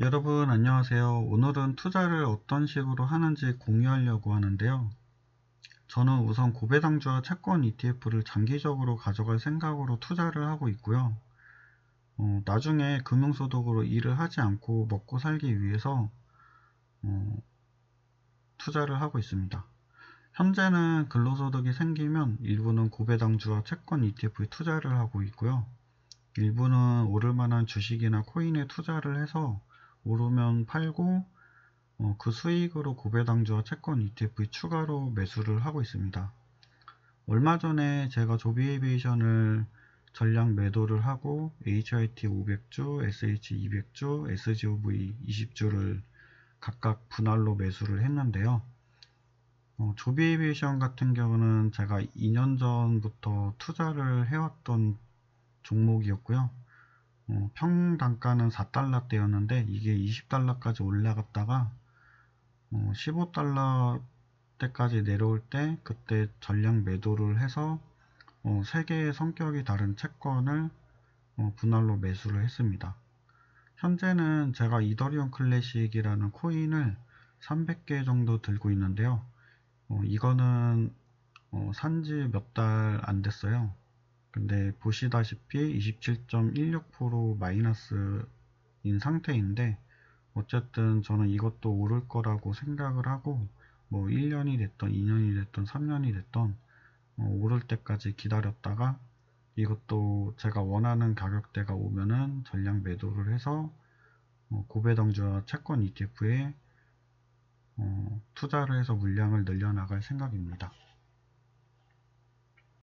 여러분 안녕하세요. 오늘은 투자를 어떤 식으로 하는지 공유하려고 하는데요. 저는 우선 고배당주와 채권 ETF를 장기적으로 가져갈 생각으로 투자를 하고 있고요. 어, 나중에 금융소득으로 일을 하지 않고 먹고 살기 위해서 어, 투자를 하고 있습니다. 현재는 근로소득이 생기면 일부는 고배당주와 채권 ETF에 투자를 하고 있고요. 일부는 오를 만한 주식이나 코인에 투자를 해서 오르면 팔고 어, 그 수익으로 고배당주와 채권 ETF 추가로 매수를 하고 있습니다. 얼마 전에 제가 조비에이비에이션을 전량 매도를 하고 HIT 500주, SH 200주, SGOV 20주를 각각 분할로 매수를 했는데요. 어, 조비에이비에이션 같은 경우는 제가 2년 전부터 투자를 해왔던 종목이었고요. 어, 평단가는 4달러대였는데 이게 20달러까지 올라갔다가 어, 15달러 때까지 내려올 때 그때 전량 매도를 해서 어, 3개의 성격이 다른 채권을 어, 분할로 매수를 했습니다. 현재는 제가 이더리움 클래식이라는 코인을 300개 정도 들고 있는데요. 어, 이거는 어, 산지 몇 달 안 됐어요. 근데 보시다시피 27.16% 마이너스인 상태인데 어쨌든 저는 이것도 오를 거라고 생각을 하고 뭐 1년이 됐던 2년이 됐던 3년이 됐던 어, 오를 때까지 기다렸다가 이것도 제가 원하는 가격대가 오면은 전량 매도를 해서 어, 고배당주와 채권 ETF에 어, 투자를 해서 물량을 늘려나갈 생각입니다.